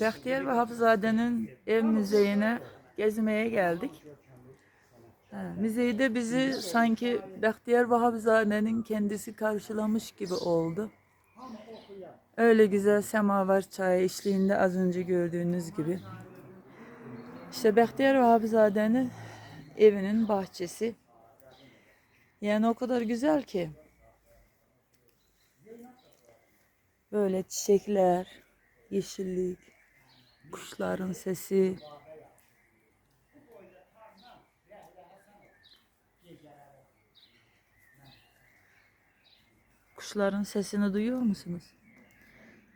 Bəxtiyar Vahabzade'nin ev müzeyine gezmeye geldik. Ha, müzeyde bizi sanki Bəxtiyar Vahabzade'nin kendisi karşılamış gibi oldu. Öyle güzel semaver çayı eşliğinde az önce gördüğünüz gibi. İşte Bəxtiyar Vahabzade'nin evinin bahçesi. Yani o kadar güzel ki. Böyle çiçekler, yeşillik, kuşların sesi. Kuşların sesini duyuyor musunuz?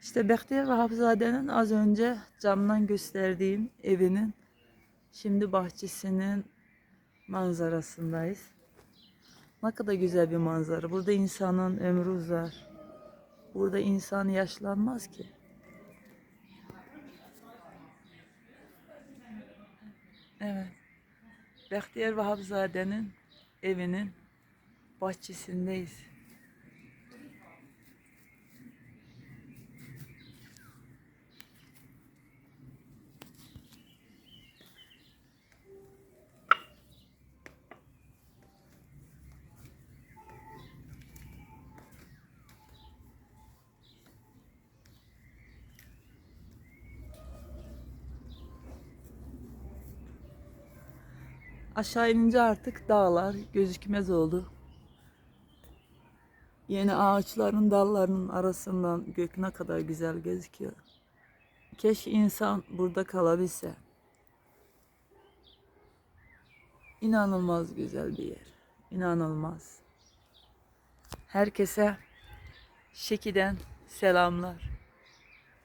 İşte Bəxtiyar Vahabzade'nin az önce camdan gösterdiğim evinin şimdi bahçesinin manzarasındayız. Ne kadar güzel bir manzara. Burada insanın ömrü uzar. Burada insan yaşlanmaz ki. Evet. Bəxtiyar Vahabzade'nin evinin bahçesindeyiz. Aşağı inince artık dağlar gözükmez oldu. Yeni ağaçların dallarının arasından gök ne kadar güzel gözüküyor. Keşke insan burada kalabilse. İnanılmaz güzel bir yer. İnanılmaz. Herkese Şeki'den selamlar.